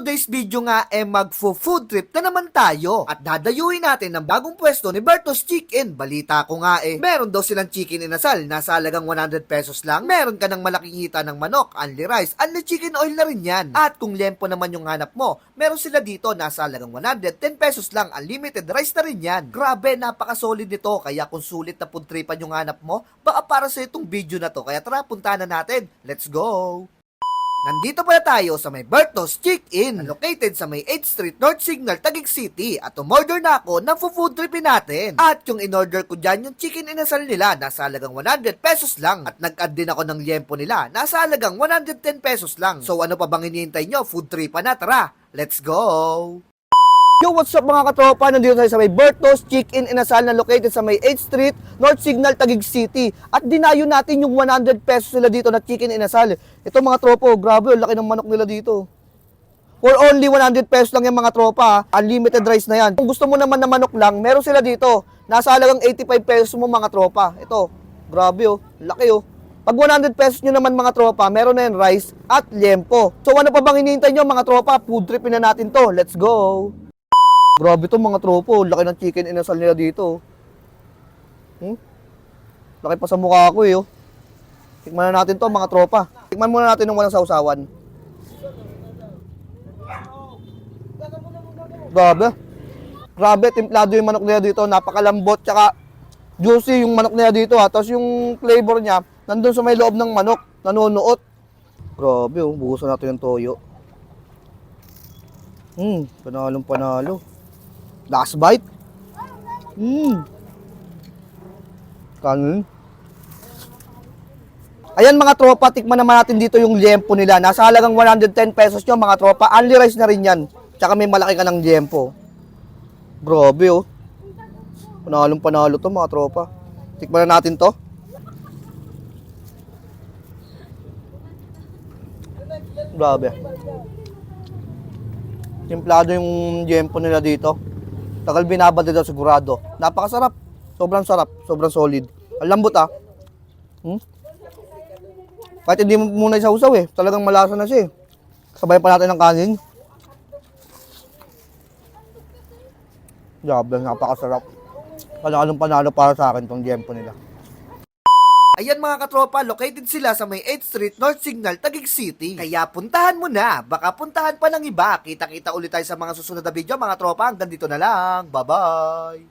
today's video nga eh magfo-food trip na naman tayo at dadayuhin natin ang bagong pwesto ni Berto's Chicken. Balita ko nga eh, meron daw silang chicken inasal, nasa halagang 100 pesos lang. Meron ka ng malaking hita ng manok, only rice, only chicken oil na rin yan. At kung lempo naman yung hanap mo, meron sila dito nasa halagang 110 pesos lang, unlimited rice na rin yan. Grabe, napaka-solid nito, kaya kung sulit na food tripan yung hanap mo, baka para sa itong video na to. Kaya tara, punta na natin. Let's go! Nandito pala tayo sa may Berto's Chick-In, located sa may 8th Street North Signal, Taguig City. At umorder na ako ng food tripin natin. At yung in-order ko dyan, yung chicken inasal nila, nasa halagang 100 pesos lang. At nag-add din ako ng liempo nila, nasa halagang 110 pesos lang. So ano pa bang hinihintay nyo? Food tripan na, tara! Let's go! Yo, what's up mga katropa? Nandito tayo sa may Berto's Chick-In Inasal na located sa may 8th Street, North Signal, Taguig City. At dinayo natin yung 100 pesos nila dito na Chicken Inasal. Ito mga tropa, oh, grabe, ang laki ng manok nila dito. For only 100 pesos lang yung mga tropa, ah. unlimited rice na yan. Kung gusto mo naman na manok lang, meron sila dito. Nasa halagang 85 pesos mo mga tropa. Ito, grabe oh, laki oh. Pag 100 pesos nyo naman mga tropa, meron na yan rice at liempo. So ano pa bang hinihintay nyo mga tropa? Food tripin na natin to. Let's go! Grabe to mga tropo. Laki ng chicken inasal nila dito. Hmm? Laki pa sa mukha ko eh. Oh. Tikman na natin to mga tropa. Tikman muna natin ng walang sausawan. Grabe. Grabe, timplado yung manok nila dito. Napakalambot, tsaka juicy yung manok nila dito ha. Tapos yung flavor niya, nandun sa may loob ng manok, nanunuot. Grabe oh, buhusan natin ng toyo. Hmm, panalong panalo. Last bite. Hmm. Kanin. Ayan mga tropa, tikman naman natin dito yung liempo nila. Nasa halagang 110 pesos nyo mga tropa. Only rice na rin yan. Tsaka may malaki ka ng liempo. Grabe oh. Panalong panalo to mga tropa. Tikman na natin to. Grabe. Timplado yung liempo nila dito. Tagal binabad daw sigurado. Napakasarap. Sobrang sarap. Sobrang solid. Ang lambot ah. Hmm? Kahit hindi mo muna isaw-saw eh. Talagang malasa na siya eh. Sabay pa natin ng kanin. Grabe, napakasarap. Panalong panalo para sa akin tong liempo nila. Ayan mga katropa, located sila sa may 8th Street, North Signal, Taguig City. Kaya puntahan mo na, baka puntahan pa ng iba. Kita-kita ulit tayo sa mga susunod na video mga tropa. Hanggang dito na lang. Bye-bye!